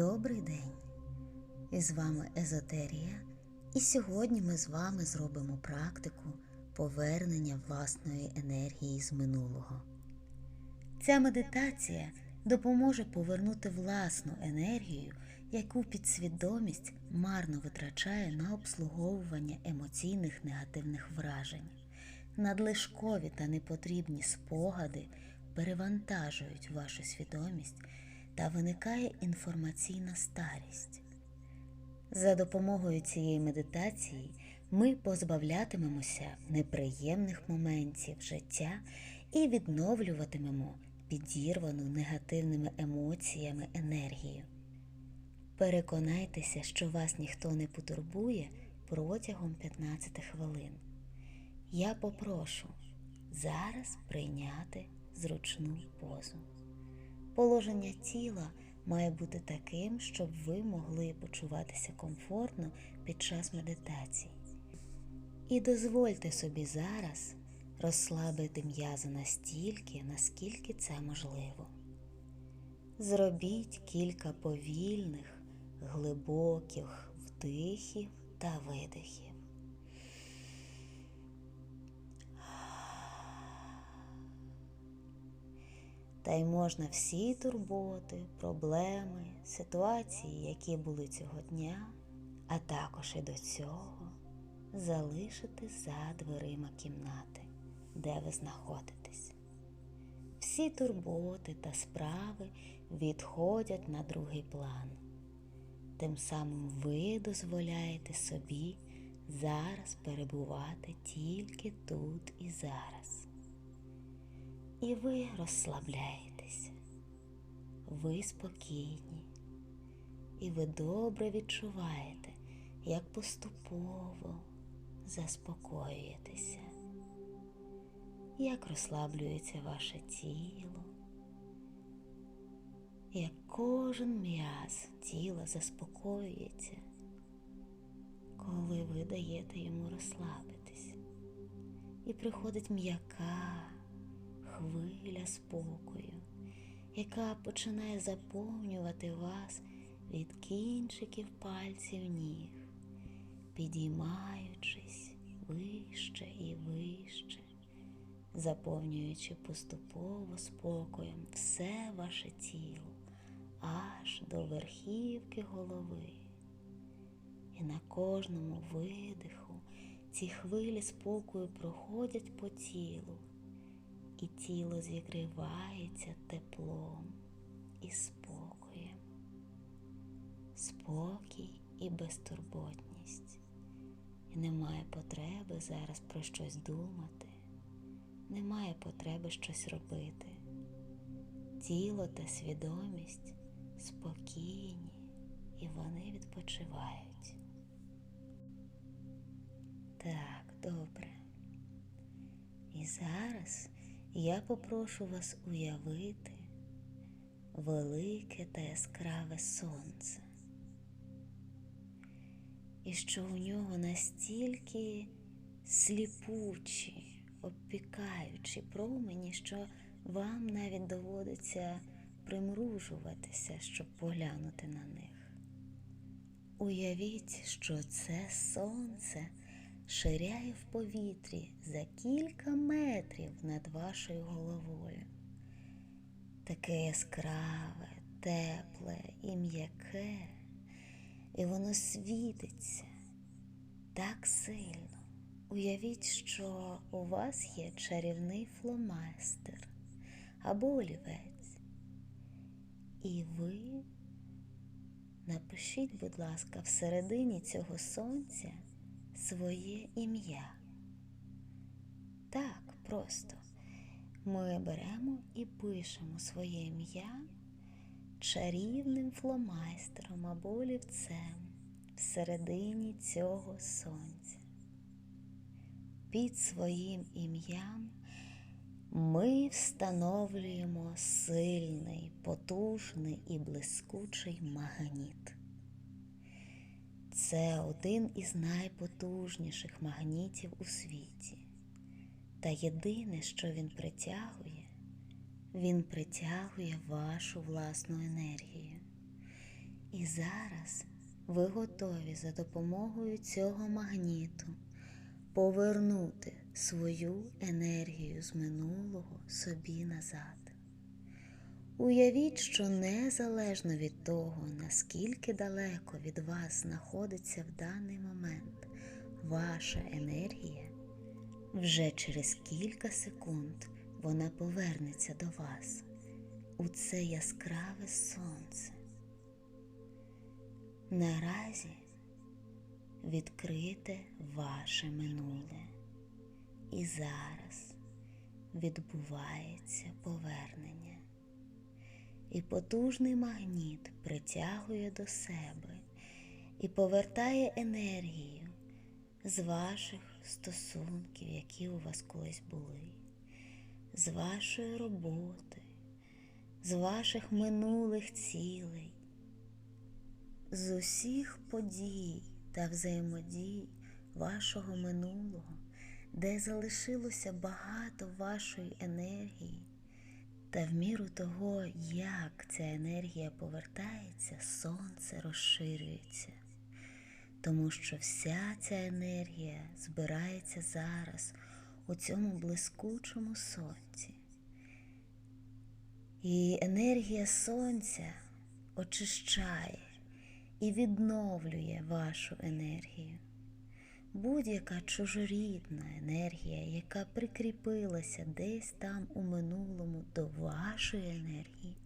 Добрий день! З вами Езотерія, і сьогодні ми з вами зробимо практику повернення власної енергії з минулого. Ця медитація допоможе повернути власну енергію, яку підсвідомість марно витрачає на обслуговування емоційних негативних вражень. Надлишкові та непотрібні спогади перевантажують вашу свідомість та виникає інформаційна старість. За допомогою цієї медитації ми позбавлятимемося неприємних моментів життя і відновлюватимемо підірвану негативними емоціями енергію. Переконайтеся, що вас ніхто не потурбує протягом 15 хвилин. Я попрошу зараз прийняти зручну позу. Положення тіла має бути таким, щоб ви могли почуватися комфортно під час медитації. І дозвольте собі зараз розслабити м'язи настільки, наскільки це можливо. Зробіть кілька повільних, глибоких вдихів та видихів. Та й можна всі турботи, проблеми, ситуації, які були цього дня, а також і до цього, залишити за дверима кімнати, де ви знаходитесь. Всі турботи та справи відходять на другий план. Тим самим ви дозволяєте собі зараз перебувати тільки тут і зараз. І ви розслабляєтеся, ви спокійні, і ви добре відчуваєте, як поступово заспокоюєтеся, як розслаблюється ваше тіло, як кожен м'яз тіла заспокоюється, коли ви даєте йому розслабитись, і приходить м'яка хвиля спокою, яка починає заповнювати вас від кінчиків пальців ніг, підіймаючись вище і вище, заповнюючи поступово спокоєм все ваше тіло аж до верхівки голови. І на кожному видиху ці хвилі спокою проходять по тілу і тіло зігрівається теплом і спокоєм, спокій і безтурботність. І немає потреби зараз про щось думати, немає потреби щось робити. Тіло та свідомість спокійні і вони відпочивають. Так, добре. І зараз я попрошу вас уявити велике та яскраве сонце, і що у нього настільки сліпучі, обпікаючі промені, що вам навіть доводиться примружуватися, щоб поглянути на них. Уявіть, що це сонце ширяє в повітрі за кілька метрів над вашою головою. Таке яскраве, тепле і м'яке, і воно світиться так сильно. Уявіть, що у вас є чарівний фломастер або олівець. І ви напишіть, будь ласка, всередині цього сонця своє ім'я. Так, просто ми беремо і пишемо своє ім'я чарівним фломайстером або олівцем всередині цього сонця. Під своїм ім'ям ми встановлюємо сильний, потужний і блискучий магніт. Це один із найпотужніших магнітів у світі. Та єдине, що він притягує, він притягує вашу власну енергію. І зараз ви готові за допомогою цього магніту повернути свою енергію з минулого собі назад. Уявіть, що незалежно від того, наскільки далеко від вас знаходиться в даний момент ваша енергія, вже через кілька секунд вона повернеться до вас у це яскраве сонце. Наразі відкрите ваше минуле, і зараз відбувається повернення, і потужний магніт притягує до себе і повертає енергію з ваших стосунків, які у вас колись були, з вашої роботи, з ваших минулих цілей з усіх подій та взаємодій вашого минулого, де залишилося багато вашої енергії, та в міру того, як ця енергія повертається, сонце розширюється, тому що вся ця енергія збирається зараз у цьому блискучому сонці. І енергія сонця очищає і відновлює вашу енергію. Будь-яка чужорідна енергія, яка прикріпилася десь там у минулому до вашої енергії,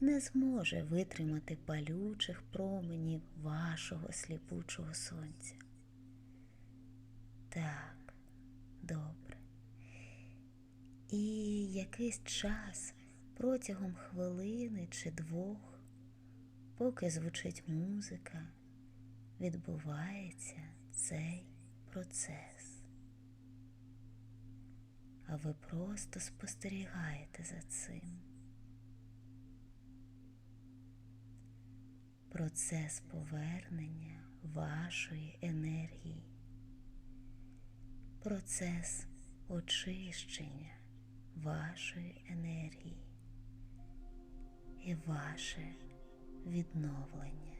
не зможе витримати палючих променів вашого сліпучого сонця. Так, добре. І якийсь час протягом хвилини чи двох поки звучить музика, відбувається цей процес. А ви просто спостерігаєте за цим. Процес повернення вашої енергії, процес очищення вашої енергії і ваше відновлення.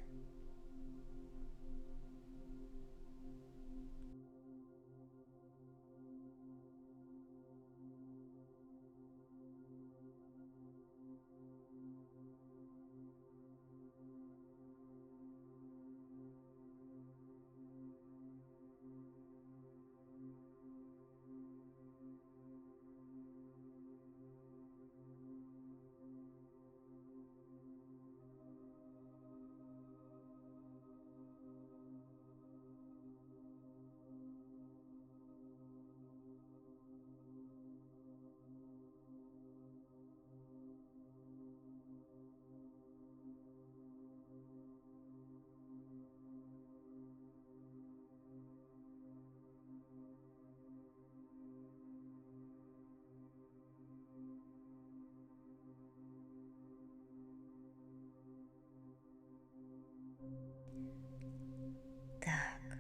Так,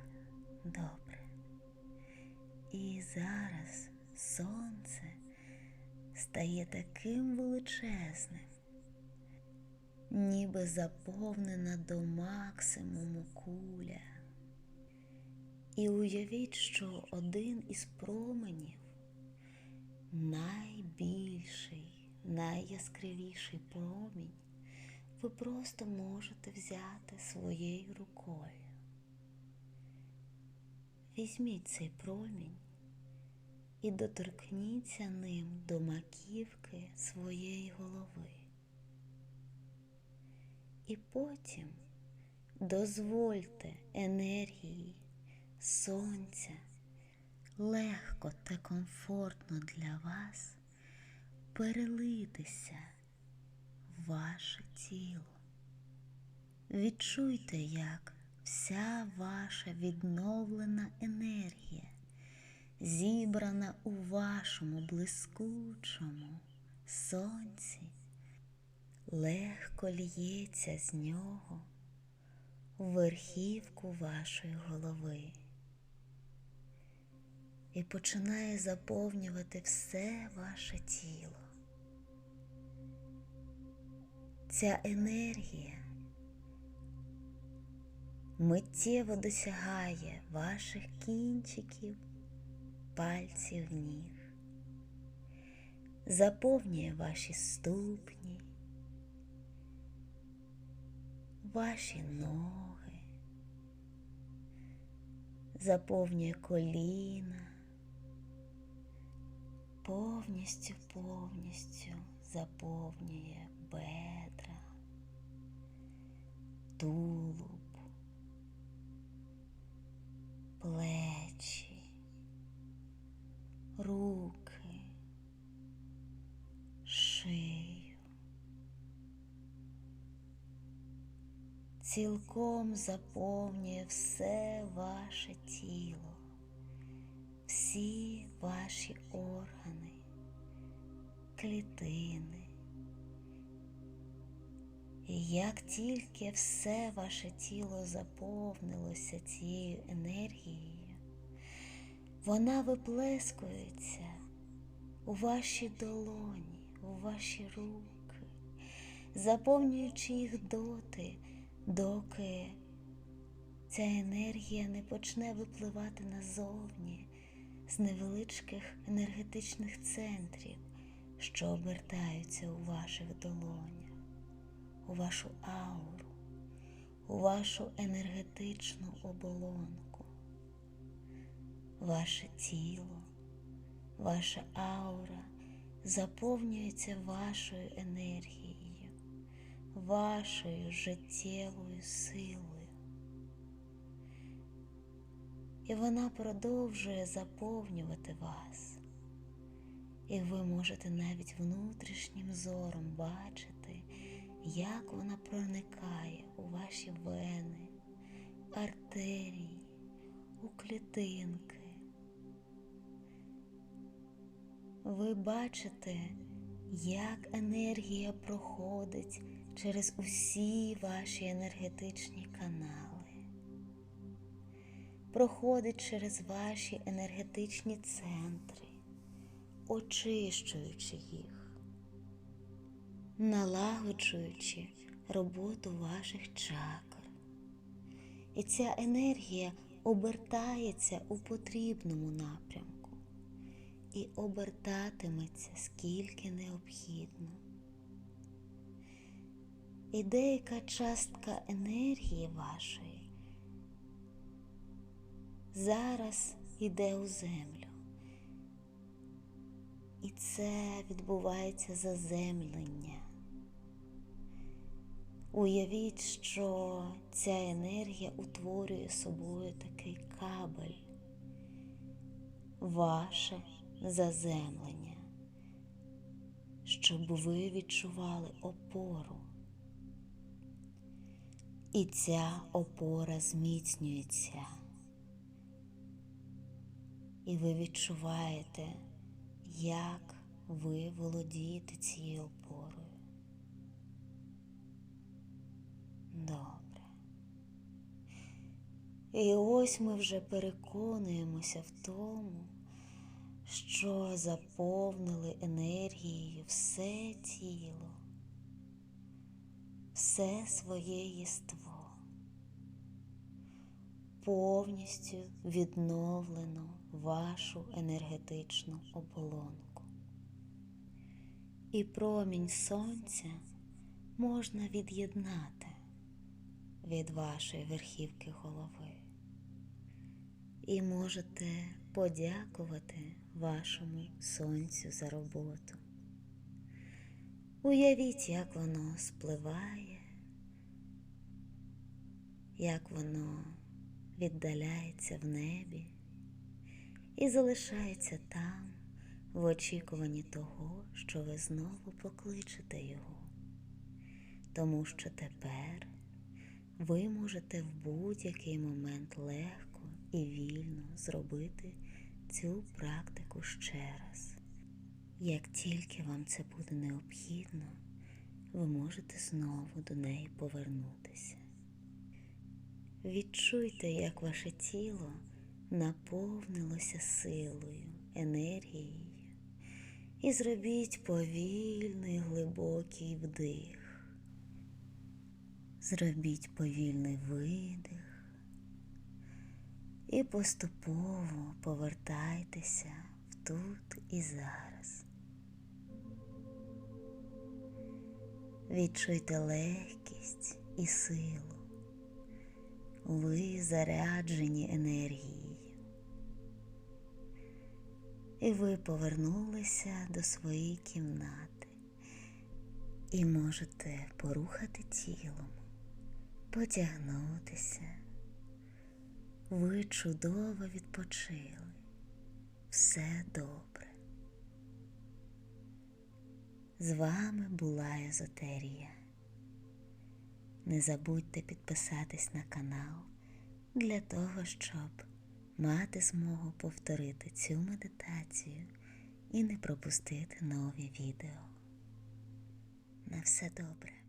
добре. І зараз сонце стає таким величезним, ніби заповнена до максимуму куля. І уявіть, що один із променів найбільший, найяскравіший промінь ви просто можете взяти своєю рукою. Візьміть цей промінь і доторкніться ним до маківки своєї голови. І потім дозвольте енергії сонця легко та комфортно для вас перелитися ваше тіло. Відчуйте, як вся ваша відновлена енергія, зібрана у вашому блискучому сонці, легко лється з нього в верхівку вашої голови і починає заповнювати все ваше тіло. Ця енергія. Миттєво досягає ваших кінчиків, пальців ніг, заповнює ваші ступні, ваші ноги, заповнює коліна, повністю, повністю заповнює бедра, тулуб, плечі, руки, шию. Цілком заповнює все ваше тіло, всі ваші органи, клітини. І як тільки все ваше тіло заповнилося цією енергією, вона виплескується у ваші долоні, у ваші руки, заповнюючи їх доти, доки ця енергія не почне випливати назовні з невеличких енергетичних центрів, що обертаються у ваших долонях у вашу ауру, у вашу енергетичну оболонку, ваше тіло, ваша аура заповнюється вашою енергією, вашою життєвою силою. І вона продовжує заповнювати вас. І ви можете навіть внутрішнім зором бачити, як вона проникає у ваші вени, артерії, у клітинки. Ви бачите, як енергія проходить через усі ваші енергетичні канали, проходить через ваші енергетичні центри, очищуючи їх налагоджуючи роботу ваших чакр. І ця енергія обертається у потрібному напрямку і обертатиметься скільки необхідно. І деяка частка енергії вашої зараз йде у землю. І це відбувається заземлення. Уявіть, що ця енергія утворює собою такий кабель, ваше заземлення, щоб ви відчували опору. І ця опора зміцнюється. І ви відчуваєте, як ви володієте цією опорою. Добре. І ось ми вже переконуємося в тому, що заповнили енергією все тіло, все своє єство, повністю відновлено вашу енергетичну оболонку. І промінь сонця можна від'єднати від вашої верхівки голови. І можете подякувати вашому сонцю за роботу. Уявіть, як воно спливає, як воно віддаляється в небі і залишається там в очікуванні того, що ви знову покличете його, тому що тепер ви можете в будь-який момент легко і вільно зробити цю практику ще раз. Як тільки вам це буде необхідно, ви можете знову до неї повернутися. Відчуйте, як ваше тіло наповнилося силою, енергією, і зробіть повільний глибокий вдих. Зробіть повільний видих і поступово повертайтеся в тут і зараз. Відчуйте легкість і силу. Ви заряджені енергією. І ви повернулися до своєї кімнати і можете порухати тілом, потягнутися. Ви чудово відпочили. Все добре. З вами була Езотерія. Не забудьте підписатись на канал для того, щоб мати змогу повторити цю медитацію і не пропустити нові відео. На все добре.